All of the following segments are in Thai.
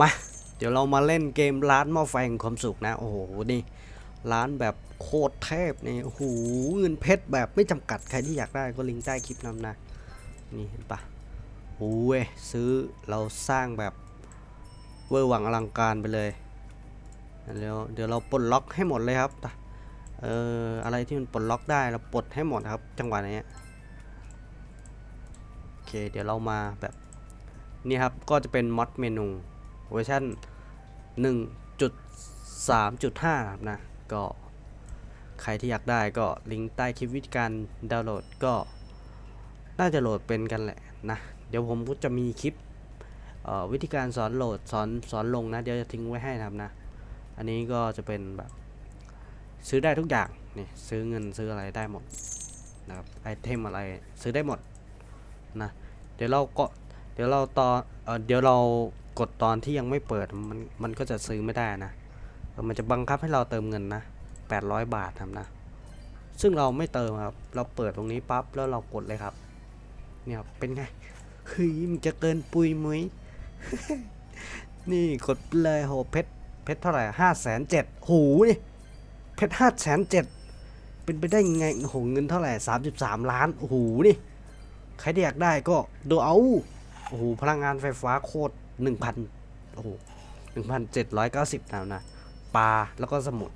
มา เดี๋ยวเรามาเล่นเกมร้านหม้อไฟแห่งความสุขนะ โอ้โห นี่ ร้านแบบโคตรเทพนี่โอ้โหเงินเพชรแบบไม่จำกัดใครที่อยากได้ก็ลิงก์ใต้คลิปนำนะ นี่เห็นปะโอ้ยซื้อเราสร้างแบบเวอร์หวังอลังการไปเลยเดี๋ยวเดี๋ยวเราปลดล็อกให้หมดเลยครับเอ่ออะไรที่มันปลดล็อกได้เราปลดให้หมดครับ จังหวะนี้โอเคเดี๋ยวเรามาแบบนี่ครับก็จะเป็นมอดเมนู เวอร์ชัน1.3.5ครับนะ ก็ใครที่อยากได้ก็ลิงก์ใต้คลิปวิธีการดาวน์โหลดก็ น่าจะโหลดเป็นกันแหละนะ เดี๋ยวผมก็จะมีคลิปวิธีการสอนโหลดสอนสอนลงนะ เดี๋ยวจะทิ้งไว้ให้นะครับนะ อันนี้ก็จะเป็นแบบซื้อได้ทุกอย่างนี่ซื้อเงินซื้ออะไรได้หมดนะครับไอเทมอะไรซื้อได้หมดนะเดี๋ยวเราก็เดี๋ยวเราตอนเออเดี๋ยวเรา กดตอนที่ยังไม่เปิดมันมันก็จะซื้อไม่ได้นะมันจะบังคับให้เราเติมเงินนะ800 บาทครับนะ ซึ่งเราไม่เติมครับ เราเปิดตรงนี้ปั๊บแล้วเรากดเลยครับ เนี่ยเป็นไงเฮ้ยมันจะเกินปุยมุ้ยนี่กดเลยโหเพชรเพชรเท่าไหร่ห้าแสนเจ็ดหูนี่เพชรห้าแสนเจ็ดเป็นไปได้ยังไงโอ้โหเงินเท่าไหร่สามสิบสามล้านโอ้โหนี่ใครที่อยากได้ก็ดูเอาโอ้โหพลังงานไฟฟ้าโคตร หนึ่งพันโอ้โหหนึ่งพันเจ็ดร้อยเก้าสิบนะนะปลาแล้วก็สมุด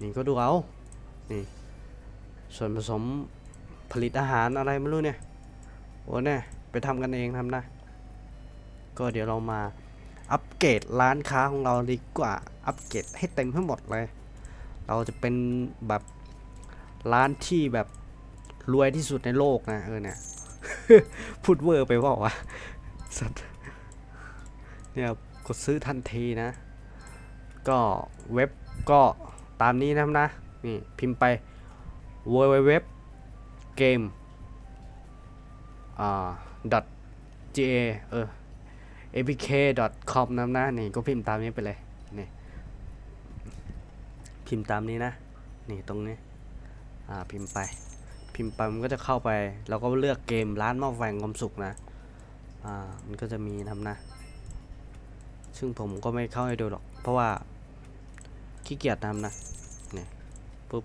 นี่ก็ดูเอา นี่ ส่วนผสมผลิตอาหารอะไรไม่รู้เนี่ย โอ้เนี่ย ไปทำกันเองทำนะ ก็เดี๋ยวเรามาอัปเกรดร้านค้าของเราดีกว่า อัปเกรดให้เต็มให้หมดเลย เราจะเป็นแบบร้านที่แบบรวยที่สุดในโลกนะ เออเนี่ย พูดเวอร์ไปเปล่าวะสัตว์ เนี่ยกดซื้อทันทีนะ ก็เว็บก็ตามนี้นะครับนะนี่พิมพ์ไป www game dot ga เออ apk.com นะนะนี่ก็พิมพ์ตามนี้ไปเลยนี่พิมพ์ตามนี้นะ นี่ตรงนี้อ่าพิมพ์ไป พิมพ์ไปมันก็จะเข้าไป เราก็เลือกเกมร้านหม้อไฟแห่งความสุขนะอ่ามันก็จะมีทำนะ ซึ่งผมก็ไม่เข้าให้ดูหรอก เพราะว่าขี้เกียจทำนะเนี่ยปุ๊บ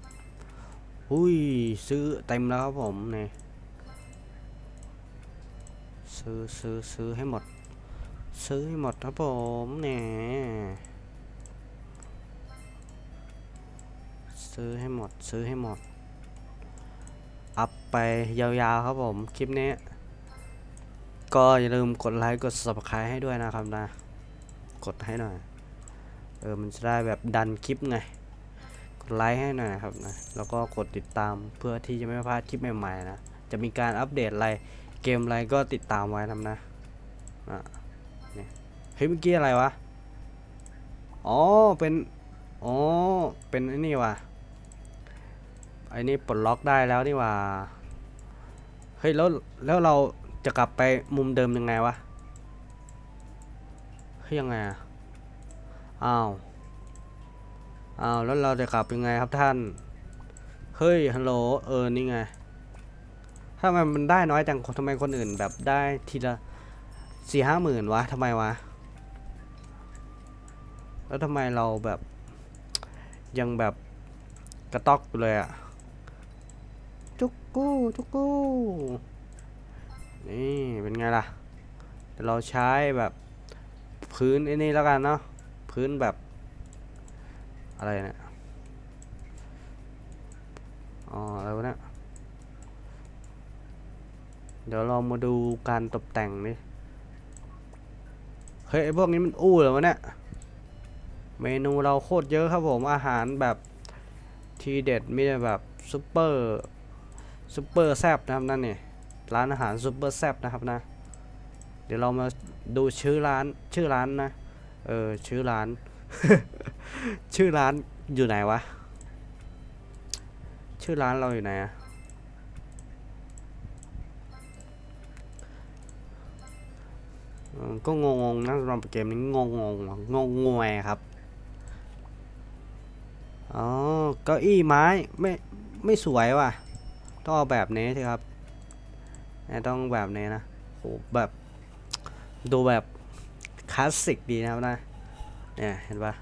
อุ้ยซื้อเต็มแล้วครับผมเนี่ยซื้อซื้อซื้อให้หมด ซื้อให้หมดครับผมเนี่ยซื้อให้หมดซื้อให้หมด อัพไปยาวๆครับผม คลิปนี้ ก็อย่าลืมกดไลค์ กด subscribe ให้ด้วยนะครับนะ กดให้หน่อย เออ มันจะได้แบบดันคลิปไง กดไลค์ให้หน่อยครับนะ แล้วก็กดติดตามเพื่อที่จะไม่พลาดคลิปใหม่ๆนะ จะมีการอัปเดตอะไร เกมอะไรก็ติดตามไว้ทำนะอะเฮ้ยเมื่อกี้อะไรวะ อ๋อ เป็น อ๋อ เป็นไอ้นี่วะไอ้นี่ปลดล็อกได้แล้วนี่วะเฮ้ย แล้ว แล้วเราจะกลับไปมุมเดิมยังไงวะ ยยังไงอะอ้าวอ้าวแล้วเราจะกลับยังไงครับท่าน เฮ้ยฮัลโหลเออนี่ไงทำไมมันได้น้อยจังทำไมคนอื่นแบบได้ทีละสี่ห้าหมื่นวะทำไมวะ แล้วทำไมเราแบบยังแบบกระตอกอยู่เลยอะจุกกู้จุกกู้นี่เป็นไงล่ะ เราใช้แบบ พื้นไอ้นี่แล้วกันเนาะพื้นแบบอะไรเนี่ยอ๋ออะไรวเนี่ยเดี๋ยวเรามาดูการตกแต่งนี่เฮ้ยไอพวกนี้มันอู้เหรอวะเนี่ยเมนูเราโคตรเยอะครับผมอาหารแบบทีเด็ดมีแต่แบบซุปเปอร์ซุปเปอร์แซบนะครับนั่นนี่ร้านอาหารซุปเปอร์แซบนะครับนะ เดี๋ยวเรามา ดูชื่อร้านชื่อร้านนะ เออชื่อร้าน ชื่อร้านอยู่ไหนวะ ชื่อร้านเราอยู่ไหนอะก็งงๆนะสำหรับเกมนี้งงๆงงงวยครับ อ๋อเก้าอี้ไม้ไม่ไม่สวยว่ะ ต้องเอาแบบนี้สิครับเนี่ยต้องแบบนี้นะโหแบบ ดูแบบคลาสสิกดีนะครับนะ เนี่ย เห็นปะ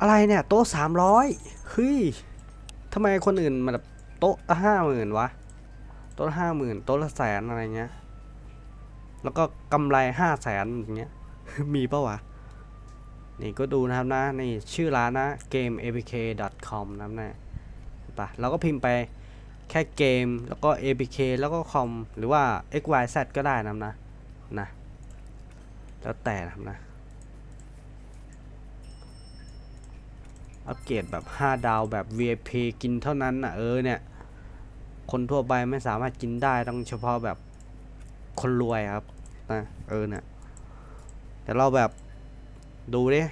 อะไรเนี่ย โต๊ะสามร้อยเฮ้ยทำไมคนอื่นมาแบบโต๊ะห้าหมื่นวะ โต๊ะห้าหมื่นโต๊ะละแสนอะไรเงี้ย แล้วก็กำไรห้าแสนอย่างเงี้ย มีปะวะ นี่ก็ดูนะครับนะ นี่ชื่อร้านนะ gameapk.com นะครับนะเห็นปะเราก็พิมพ์ไป แค่เกมแล้วก็ apk แล้วก็ com หรือว่า xyz ก็ได้นะนะนะแล้วแต่นะครับนะอัปเกรดแบบ 5 ดาวแบบ VIP กินเท่านั้นนะเออเนี่ยคนทั่วไปไม่สามารถกินได้ต้องเฉพาะแบบคนรวยครับนะเออเนี่ยแต่เราแบบดูดิ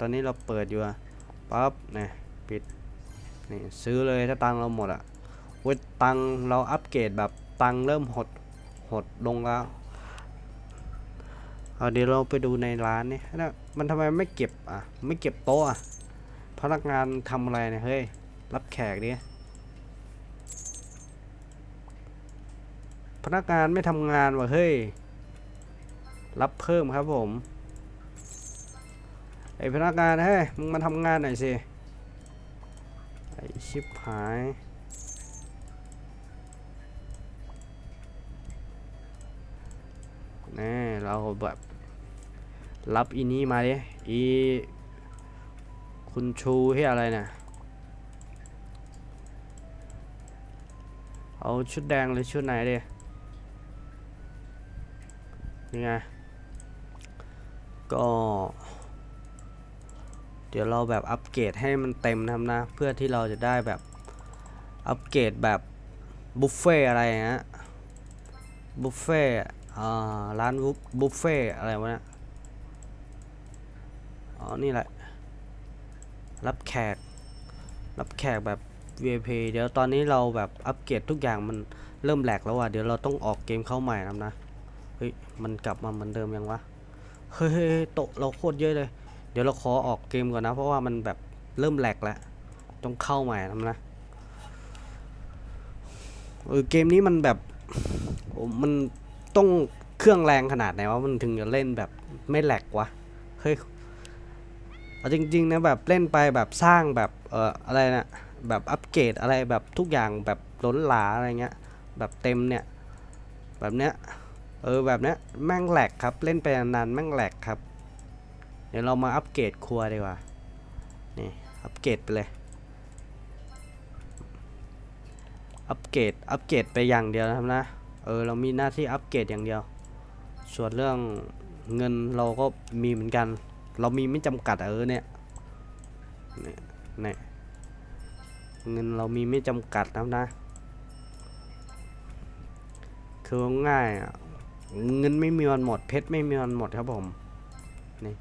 ตอนนี้เราเปิดอยู่ปั๊บเนี่ยปิดนี่ซื้อเลยถ้าตังเราหมดอะ เว้ยตังเราอัปเกรดแบบตังเริ่มหดหดลงแล้วเอาเดี๋ยวเราไปดูในร้านนี่นะมันทำไมไม่เก็บอะไม่เก็บโต๊ะอะพนักงานทำอะไรเนี่ยเฮ้ยรับแขกดิพนักงานไม่ทำงานว่ะเฮ้ยรับเพิ่มครับผมไอพนักงานเฮ้ยมึงมาทำงานหน่อยสิไอชิบหาย น่เราแบบรับอีนี้มาดิอีคุณชูที่อะไรนี่ยเอาชุดแดงหรือชุดไหนดินี่ไงก็เดี๋ยวเราแบบอัปเกรดให้มันเต็มนะครับนะ เพื่อที่เราจะได้แบบอัปเกรดแบบบุฟเฟ่อะไรอย่างเงี้ยบุฟเฟ่ ร้านบุฟเฟ่อะไรวะเนี่ย อ๋อ นี่แหละ รับแขก รับแขกแบบ VIP เดี๋ยวตอนนี้เราแบบอัปเกรดทุกอย่างมันเริ่มแหลกแล้วอะ เดี๋ยวเราต้องออกเกมเข้าใหม่นะนะ เฮ้ย มันกลับมาเหมือนเดิมยังวะ เฮ้ยโตะเราโคตรเยอะเลย เดี๋ยวเราขอออกเกมก่อนนะ เพราะว่ามันแบบเริ่มแหลกแล้ว ต้องเข้าใหม่นะนะเออเกมนี้มันแบบ มัน ต้องเครื่องแรงขนาดไหนวะมันถึงจะเล่นแบบไม่แหลกวะเฮ้ยเอาจริงๆนะแบบเล่นไปแบบสร้างแบบเอ่ออะไรนะแบบอัปเกรดอะไรแบบทุกอย่างแบบล้นหลาอะไรเงี้ย แบบเต็มเนี่ย แบบเนี้ยเออแบบเนี้ยแม่งแหลกครับเล่นไปนานๆแม่งแหลกครับ เดี๋ยวเรามาอัปเกรดครัวดีกว่านี่อัปเกรดไปเลยอัปเกรดอัปเกรดไปอย่างเดียวนะครับนะ เออเรามีหน้าที่อัปเกรดอย่างเดียว ส่วนเรื่องเงินเราก็มีเหมือนกัน เรามีไม่จำกัดเออเนี่ยเนี่ยเนี่ยเงินเรามีไม่จำกัดนะนะ คือง่ายอะเงินไม่มีวันหมดเพชรไม่มีวันหมดครับผมนี่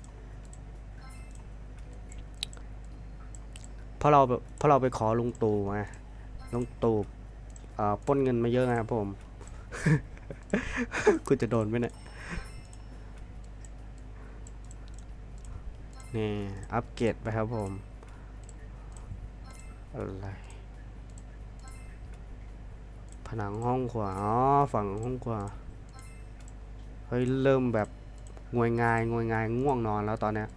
เพราะเราเพราะเราไปขอลุงตู่ไงลุงตู่เอ่อปล้นเงินมาเยอะนะครับผม คุณจะโดนไหมเนี่ยนี่ อัปเกรดไปครับผม อะไร ผนังห้องขวา อ๋อ ฝั่งห้องขวา เฮ้ย เริ่มแบบงวยงายงวยงายง่วงนอนแล้วตอนเนี้ย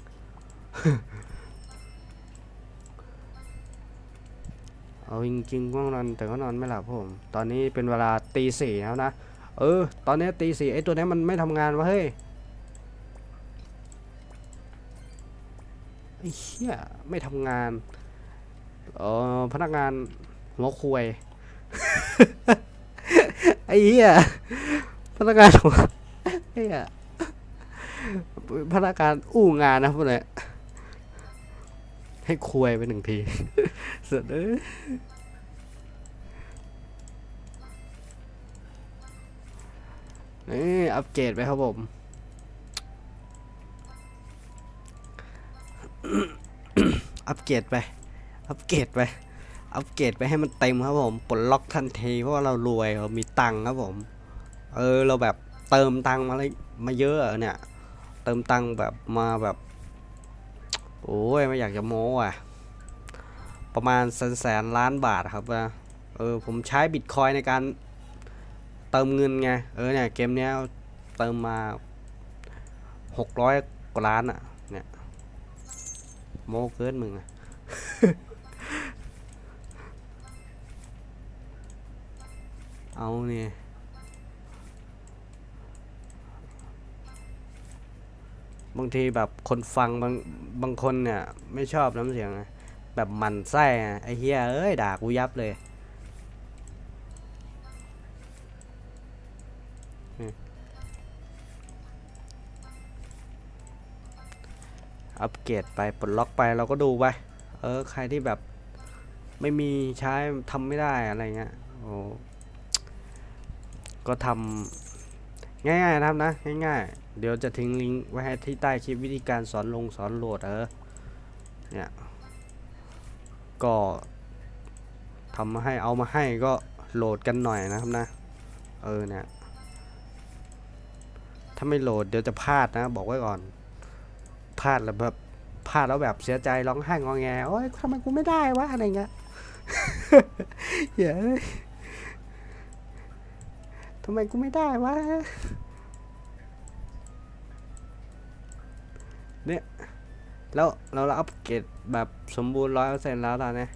เอาจริงๆง่วงนอนแต่ก็นอนไม่หลับผม ตอนนี้เป็นเวลาตีสี่แล้วนะ เออ ตอนนี้ตีสี่ไอ้ตัวนี้มันไม่ทำงานวะเฮ้ยไอ้เหี้ยไม่ทำงานเออพนักงานหัวควยไอ้เหี้ยพนักงานหัวไอ้เหี้ยพนักงานอู้งานนะพวกเนี้ยให้ควยไปหนึ่งที สร็จเอ้ยนี่อัปเกรดไปครับผมอัปเกรดไป อัปเกรดไป อัปเกรดไปให้มันเต็มครับผมปลดล็อกทันทีเพราะว่าเรารวยเรามีตังค์ครับผม เออเราแบบเติมตังค์มาเลยมาเยอะอะเนี่ย เติมตังค์แบบมาแบบ โอ้ยไม่อยากจะโม้อะ ประมาณแสนแสนล้านบาทครับนะเออผมใช้บิตคอยในการเติมเงินไง เออเนี่ยเกมเนี้ยเติมมาหกร้อยกว่าล้านอะเนี่ยโมเกินมึงอะเอาเนี่ยบางทีแบบคนฟังบางบางคนเนี่ย ไม่ชอบน้ำเสียงไง แบบมันไส้ไอ้เฮียเอ้ยด่ากูยับเลยอัปเกรดไปปลดล็อกไปเราก็ดูไป เออ ใครที่แบบไม่มีใช้ทำไม่ได้อะไรเงี้ยโอ้ก็ทำง่ายๆนะครับนะ ง่ายๆ เดี๋ยวจะทิ้งลิงก์ไว้ให้ที่ใต้คลิปวิธีการสอนลงสอนโหลดเออเนี่ย ก็ทำมาให้เอามาให้ก็โหลดกันหน่อยนะครับนะ เออเนี่ย ถ้าไม่โหลดเดี๋ยวจะพลาดนะ บอกไว้ก่อน พลาดแล้วแบบพลาดแล้วแบบเสียใจร้องไห้งอแงโอ๊ยทำไมกูไม่ได้วะอะไรเงี้ยเหี้ยเอ้ยทำไมกูไม่ได้วะ แล้วเราเราอัปเกรดแบบสมบูรณ์ร้อยเปอร์เซ็นต์แล้วตอนนี้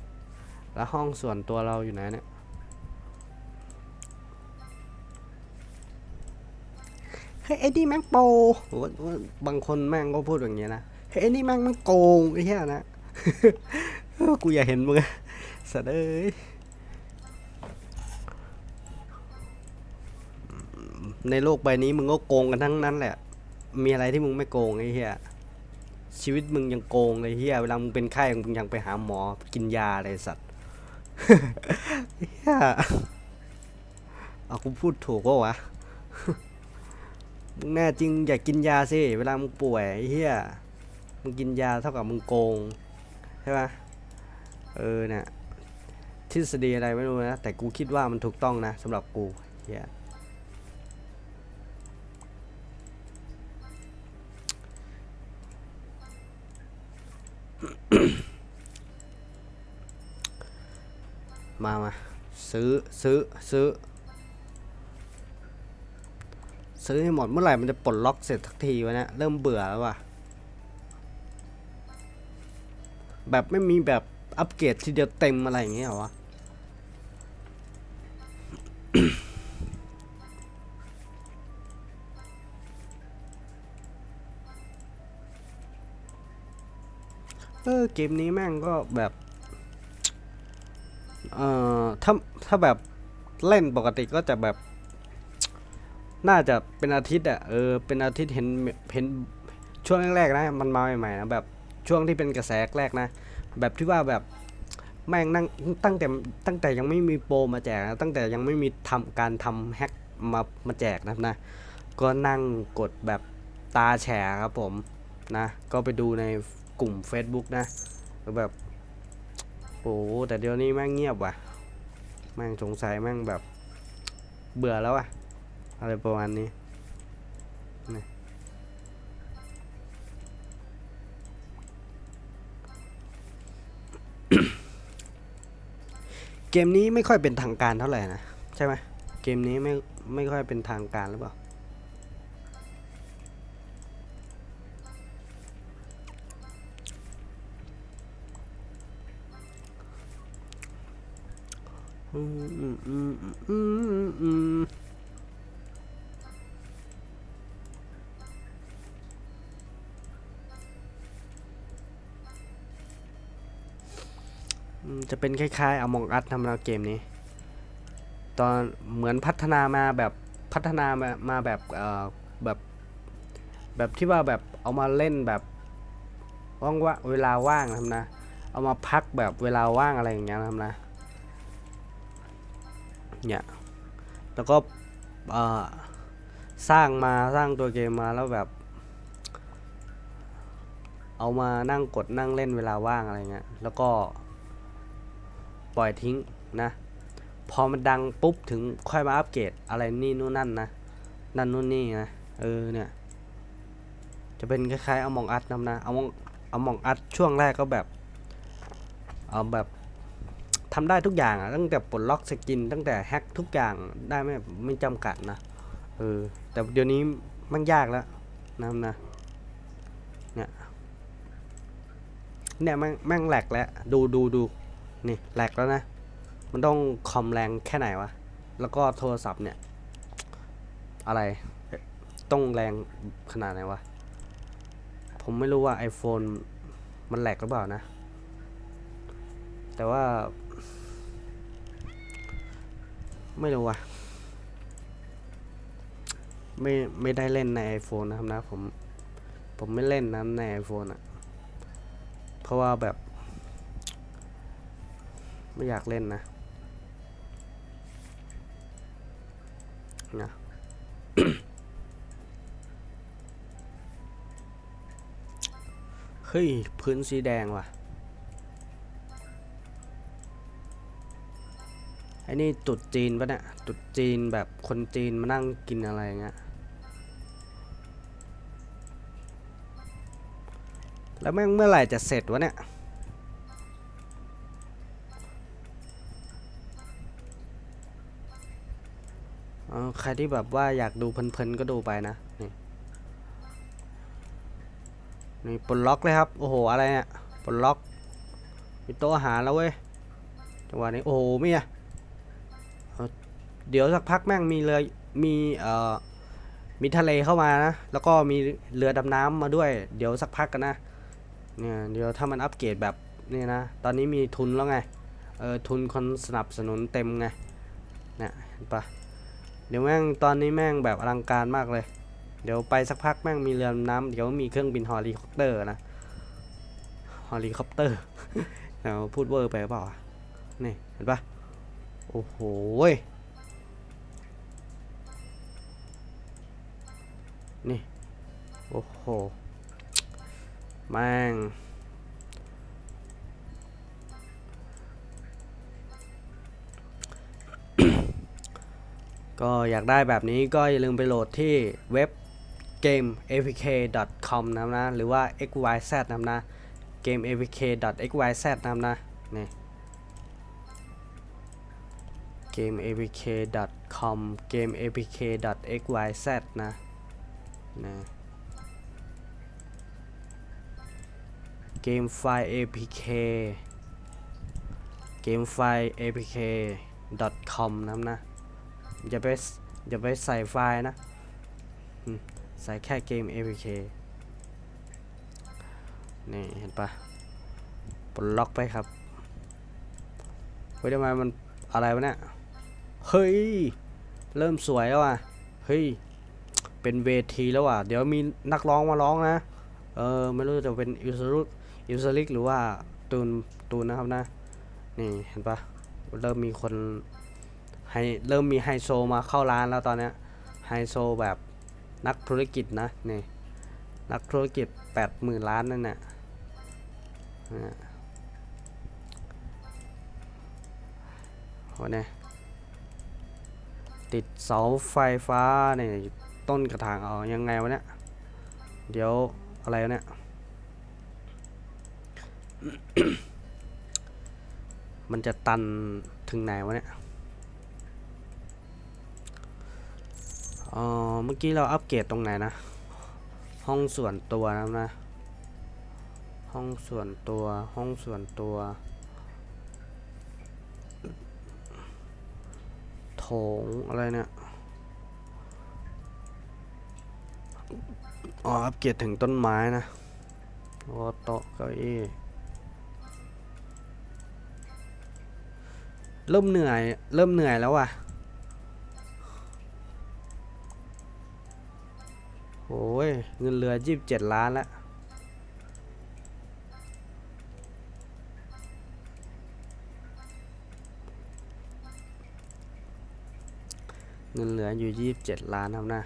แล้วห้องส่วนตัวเราอยู่ไหนเนี่ยเฮ้ยไอ้นี่แม่งโปรโหบางคนแม่งก็พูดอย่างเงี้ยนะเฮ้ยไอ้นี่แม่งมันโกงไอ้เหี้ยนะกูอยากเห็นมึงอะสัตว์เอ้ยในโลกใบนี้มึงก็โกงกันทั้งนั้นแหละ มีอะไรที่มึงไม่โกงไอ้เหี้ย ชีวิตมึงยังโกงเลยเหี้ยเวลามึงเป็นไข้มึงยังไปหาหมอกินยาอะไรสัตว์เหี้ยเอากูพูดถูกปะวะมึงแน่จริงอย่ากินยาสิเวลามึงป่วยไอ้เหี้ยมึงกินยาเท่ากับมึงโกงใช่ปะเออเนี่ยทฤษฎีอะไรไม่รู้นะแต่กูคิดว่ามันถูกต้องนะสำหรับกูเหี้ย มามาซื้อซื้อซื้อ ซื้อให้หมดเมื่อไหร่มันจะปลดล็อกเสร็จสักทีวะเนี่ยเริ่มเบื่อแล้วว่ะแบบไม่มีแบบอัปเกรดทีเดียวเต็มอะไรอย่างเงี้ยเหรอวะเออเกมนี้แม่งก็แบบ เอ่อถ้าถ้าแบบเล่นปกติก็จะแบบ น่าจะเป็นอาทิตย์อะเออเป็นอาทิตย์เห็นเห็นช่วงแรกๆนะมันมาใหม่ๆนะแบบช่วงที่เป็นกระแสแรกนะ แบบที่ว่าแบบแม่งนั่งตั้งแต่ตั้งแต่ยังไม่มีโปรมาแจกนะตั้งแต่ยังไม่มีทำการทำแฮกมามาแจกนะนะ ก็นั่งกดแบบตาแฉครับผมนะ ก็ไปดูในกลุ่ม Facebook นะแบบ โอ้โหแต่เดี๋ยวนี้แม่งเงียบว่ะแม่งสงสัยแม่งแบบเบื่อแล้วอะอะไรประมาณนี้นีเกมนี้ไม่ค่อยเป็นทางการเท่าไหร่นะ ใช่ไหมเกมนี้ไม่ไม่ค่อยเป็นทางการหรือเปล่า อืมอืมอืมจะเป็นคล้ายๆ Among Us ทำแล้วเกมนี้ ตอนเหมือนพัฒนามาแบบพัฒนามามาแบบเอ่อแบบแบบที่ว่าแบบเอามาเล่นแบบว่างว่าเวลาว่างทำนะ เอามาพักแบบเวลาว่างอะไรอย่างเงี้ยทำนะ เนี่ยแล้วก็สร้างมาสร้างตัวเกมมาแล้วแบบ เอามานั่งกดนั่งเล่นเวลาว่างอะไรเงี้ยแล้วก็ปล่อยทิ้งนะ พอมันดังปุ๊บถึงค่อยมาอัปเกรดอะไรนี่นู่นนั่นนะนั่นนู่นนี่นะเออเนี่ยจะเป็นคล้ายๆเอามองอัดนำนะเอามองเอามองอัดช่วงแรกก็แบบ เอาแบบ ทำได้ทุกอย่างอะตั้งแต่ปลดล็อกสกิน ตั้งแต่แฮ็กทุกอย่างได้ไม่ไม่จำกัดนะเออแต่เดี๋ยวนี้มันยากแล้วนะครับนะเนี่ยเนี่ยแม่งแม่งแหลกแล้วดูดูดูนี่แหลกแล้วนะ มันต้องคอมแรงแค่ไหนวะ แล้วก็โทรศัพท์เนี่ย อะไรต้องแรงขนาดไหนวะ ผมไม่รู้ว่า iPhone มันแหลกหรือเปล่านะ แต่ว่า ไม่รู้ว่ะ ไม่ไม่ได้เล่นใน iPhone นะครับนะผม ผมไม่เล่นนะใน iPhone อะเพราะว่าแบบ ไม่อยากเล่นนะนะเฮ้ย พื้นสีแดงว่ะ อ้นี่ตรุดจีนปะเนี่ยตรุดจีนแบบคนจีนมานั่งกินอะไรเงี้ย แล้วแม่งเมื่อไหร่จะเสร็จวะเนี่ยเออใครที่แบบว่าอยากดูเพลินๆก็ดูไปนะ นี่นี่ปลดล็อกเลยครับ โอ้โห อะไรเนี่ยปลดล็อกมีโต๊ะอาหารแล้วเว้ยจังหวะนี้ โอ้โหเมียเอ่อ เดี๋ยวสักพักแม่งมีเรือมีเอ่อมีทะเลเข้ามานะ แล้วก็มีเรือดำน้ำมาด้วย เดี๋ยวสักพักกันนะ เนี่ยเดี๋ยวถ้ามันอัปเกรดแบบนี่นะ ตอนนี้มีทุนแล้วไง เออทุนคนสนับสนุนเต็มไง เนี่ยเห็นปะเดี๋ยวแม่งตอนนี้แม่งแบบอลังการมากเลย เดี๋ยวไปสักพักแม่งมีเรือดำน้ำเดี๋ยวมีเครื่องบินฮอลิคอปเตอร์นะ ฮอลิคอปเตอร์เราพูดเวอร์ไปหรือเปล่าอะนี่เห็นปะโอ้โห นี่ โอ้โหแม่งก็อยากได้แบบนี้ก็อย่าลืมไปโหลดที่เว็บเกม apk.com นะนะ หรือว่า xyz นะนะเกม apk.xyz นะนะนี่เกม apk.com เกม apk.xyz นะ นะเกมไฟล์ apk เกมไฟล์ apk.com นะครับนะอย่าไปอย่าไปใส่ไฟล์นะ ใส่แค่เกม APK นี่เห็นปะปลดล็อกไปครับ เฮ้ยทำไมมันอะไรวะเนี่ย เฮ้ย เริ่มสวยแล้วอะ เฮ้ย เป็นเวทีแล้วอะ เดี๋ยวมีนักร้องมาร้องนะ เออ ไม่รู้จะเป็นอิวสรุอิวสลิกหรือว่าตูนตูนนะครับนะ นี่เห็นปะเริ่มมีคนไฮเริ่มมีไฮโซมาเข้าร้านแล้วตอนเนี้ยไฮโซแบบนักธุรกิจนะนี่นักธุรกิจแปดหมื่นล้านนั่นน่ะเนี่ยโหเนี่ยติดเสาไฟฟ้าเนี่ย ต้นกระถางเอายังไงวะเนี่ย เดี๋ยวอะไรวะเนี่ยมันจะตันถึงไหนวะเนี่ยอ๋อเมื่อกี้เราอัปเกรดตรงไหนนะ ห้องส่วนตัวนะนะ ห้องส่วนตัว ห้องส่วนตัว โถงอะไรเนี่ย อ๋ออัปเกรดถึงต้นไม้นะโอ้โต๊ะเก้าอี้เริ่มเหนื่อย เริ่มเหนื่อยแล้วอะโอ้ยเงินเรือยี่สิบเจ็ดล้านแล้วเงินเหลืออยู่ยี่สิบเจ็ดล้านครับนะ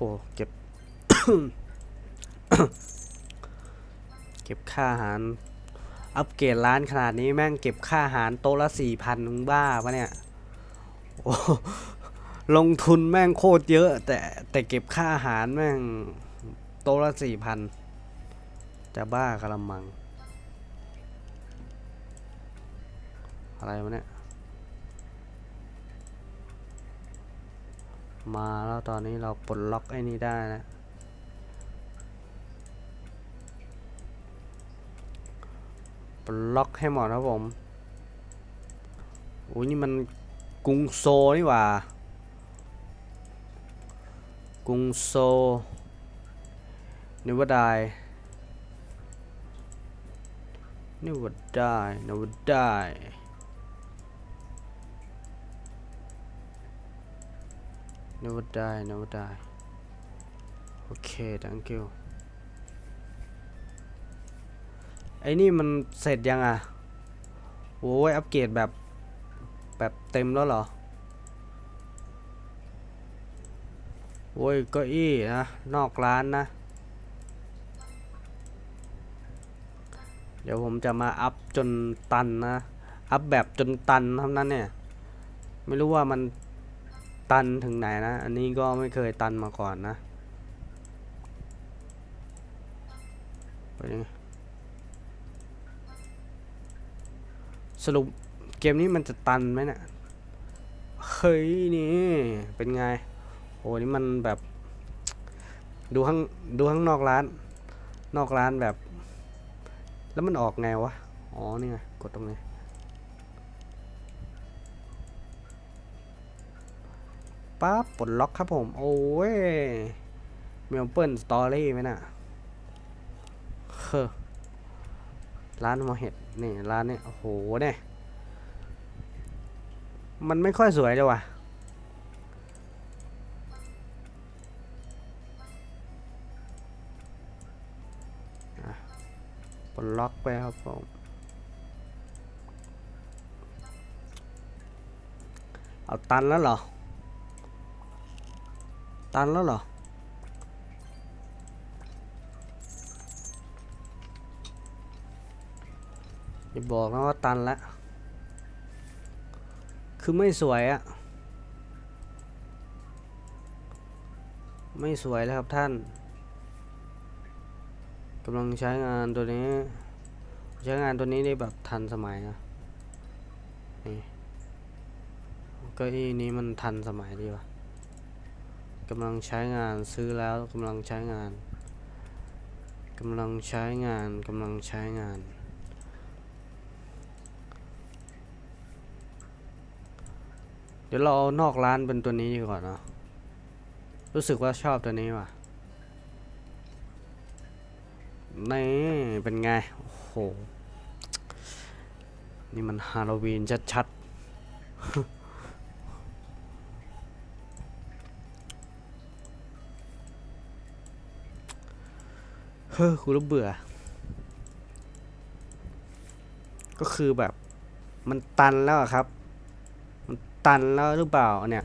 หเก็บ เก็บค่าอาหาร อัปเกรดร้านขนาดนี้แม่งเก็บค่าอาหารโต๊ะละสี่พันบ้าปะเนี่ยโอ้ลงทุนแม่งโคตรเยอะ แต่แต่เก็บค่าอาหารแม่งโต๊ะละสี่พันจะบ้ากระมัง อะไรวะเนี่ย มาแล้วตอนนี้เราปลดล็อกไอ้นี่ได้นะปลดล็อกให้หมดครับผมโอ้ยนี่มันกรุงโซนี่หว่ากรุงโซนิวดายนิวดายนิวดาย นิวดายนิวดายโอเค thank you ไอ้นี่มันเสร็จยังอะโอ้ยอัปเกรดแบบ แบบเต็มแล้วเหรอโอ้ยเก็อี้นะ นอกร้านนะ เดี๋ยวผมจะมาอัพจนตันนะ อัพแบบจนตันเท่านั้นเนี่ย ไม่รู้ว่ามัน ตันถึงไหนนะ อันนี้ก็ไม่เคยตันมาก่อนนะไปยังสรุปเกมนี้มันจะตันไหมเนี่ยเฮ้ยนี่ เป็นไงโอ้นี่มันแบบ ดูข้างดูข้างนอกร้าน นอกร้านแบบ แล้วมันออกไงวะ อ๋อ นี่ไง กดตรงนี้ ปั๊บปลดล็อกครับผม โอ้ยเมลเปิลสตอรี่ไหมน่ะเฮ้อร้านมอเห็ดนี่ร้านเนี้โอ้โหเนี่ยมันไม่ค่อยสวยเลยว่ะอะปลดล็อกไปครับผมเอาตันแล้วเหรอ ตันแล้วเหรอ อย่าบอกนะว่าตันแล้ว คือไม่สวยอะไม่สวยเลยครับท่านกำลังใช้งานตัวนี้ ใช้งานตัวนี้ได้แบบทันสมัยนะนี่เก็อีนี้มันทันสมัยดีวะ กำลังใช้งานซื้อแล้วกำลังใช้งานกำลังใช้งานกำลังใช้งาน เดี๋ยวเราเอานอกร้านเป็นตัวนี้ดีกว่าเนอะรู้สึกว่าชอบตัวนี้ว่ะนี่เป็นไง โอ้โห นี่มันฮาโลวีนชัดๆ ฮ้อกูเรู้เบื่อ ก็คือแบบ มันตันแล้วครับ มันตันแล้วหรือเปล่าเนี่ย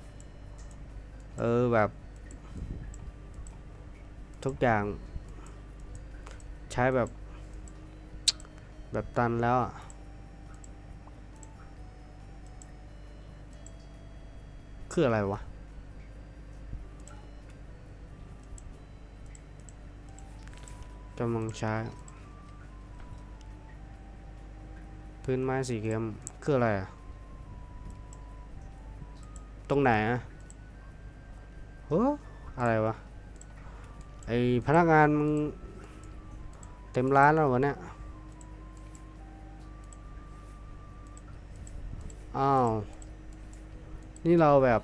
เออแบบ ทุกอย่าง ใช้แบบ แบบตันแล้วอะคืออะไรวะ กำลังใช้พื้นไม้สีเขียวคืออะไรอะตรงไหนอะเฮ้ออะไรวะ ไอพนักงานมึงเต็มร้านแล้ววะเนี่ย อ้าว นี่เราแบบ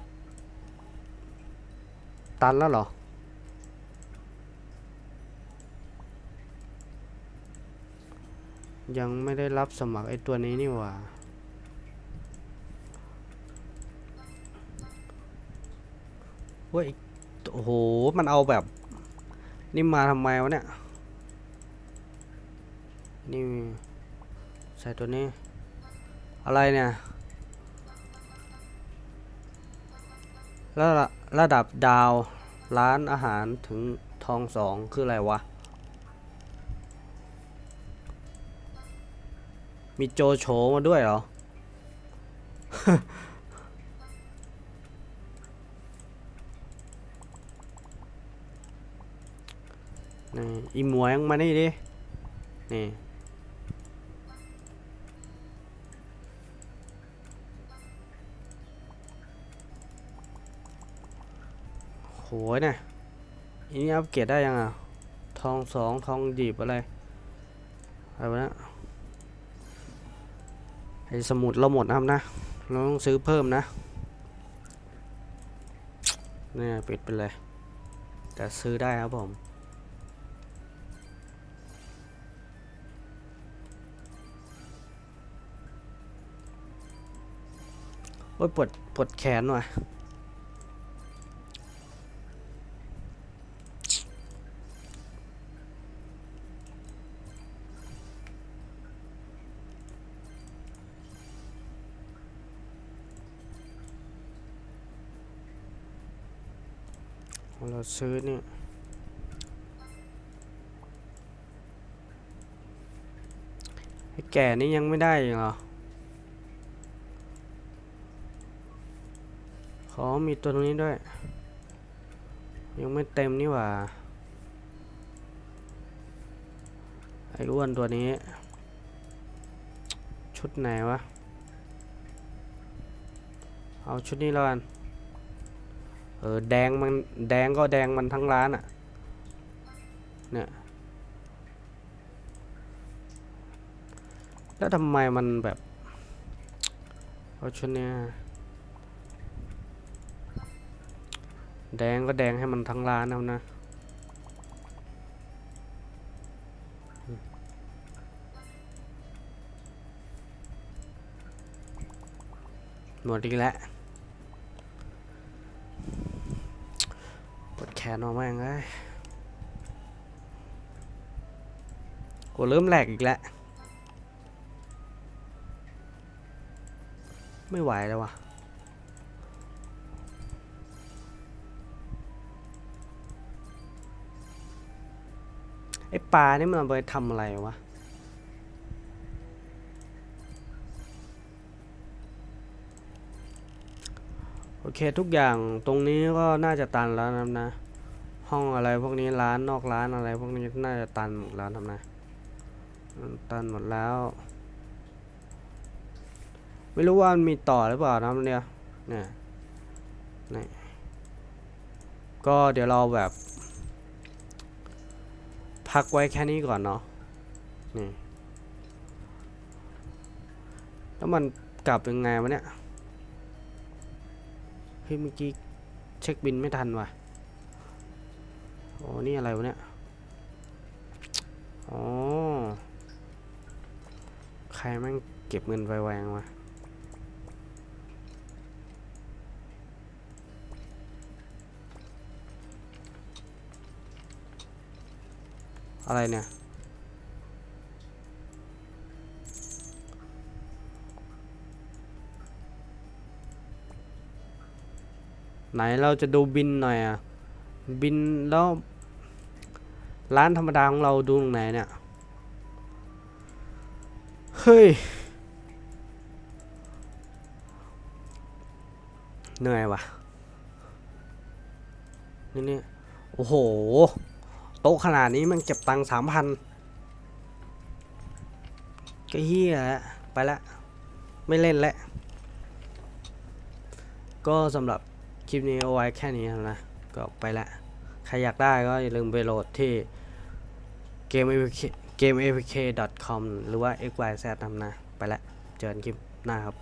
ตันแล้วเหรอ ยังไม่ได้รับสมัครไอตัวนี้นี่หว่าเว้ย โอ้โห มันเอาแบบ นี่มาทำไมวะเนี่ย นี่ ใส่ตัวนี้ อะไรเนี่ย ระระดับดาว ร้านอาหารถึงทองสองคืออะไรวะ มีโจโฉมาด้วยเหรอ นี่อีหมวยมานี่ดิ นี่ โหยเนี่ยอันนี้อัพเกรดได้ยังอะ ทองสองทองดีบอะไรอะไรวะนะ ไอ้สมุดเราหมดนะครับนะ เราต้องซื้อเพิ่มนะเนี่ยปิดไปเลย แต่ซื้อได้ครับผมโอ้ยปวดปวดแขนว่ะ เราซื้อนี่ไอแก่นี่ยังไม่ได้อีกเหรอ ขอมีตัวตรงนี้ด้วย ยังไม่เต็มนี่หว่า ไอ้อ้วนตัวนี้ ชุดไหนวะ เอาชุดนี้แล้วกัน เออแดงมันแดงก็แดงมันทั้งร้านอะ่ะเนี่ยแล้วทำไมมันแบบเอาชุดเนี้ยแดงก็แดงให้มันทั้งร้านเอานะหมดอีกแล้ว ขนออกมาอย่างไรกูเริ่มแหลกอีกแล้ว ไม่ไหวแล้ววะไอปลานี่มันไปทำอะไรวะโอเคทุกอย่างตรงนี้ก็น่าจะตันแล้วนะนะ ห้องอะไรพวกนี้ร้านนอกร้านอะไรพวกนี้น่าจะตันหมดแล้วนะนะตันหมดแล้ว ไม่รู้ว่ามันมีต่อหรือเปล่านะเนี่ยเนี่ยนี่ก็เดี๋ยวเราแบบ พักไว้แค่นี้ก่อนเนาะนี่แล้วมันกลับยังไงวะเนี่ยเฮ้ยเมื่อกี้เช็คบินไม่ทันว่ะ โอ้นี่อะไรวะเนี่ย อ๋อ ใครแม่งเก็บเงินไวแวงวะอะไรเนี่ย ไหนเราจะดูบินหน่อยอะ บินแล้ว ร้านธรรมดาของเราดูตรงไหนเนี่ย เฮ้ย เหนื่อยว่ะ นี่นี่โอ้โห โต๊ะขนาดนี้มันเก็บตังค์สามพันก็เฮียแล้วไปละ ไม่เล่นแล้ว ก็สำหรับคลิปนี้เอาไว้แค่นี้นะ ก็ไปละ ใครอยากได้ก็อย่าลืมไปโหลดที่ เกม apk เกม apk com หรือว่า xyz นำนะ ไปละ เจอกันคลิปหน้าครับ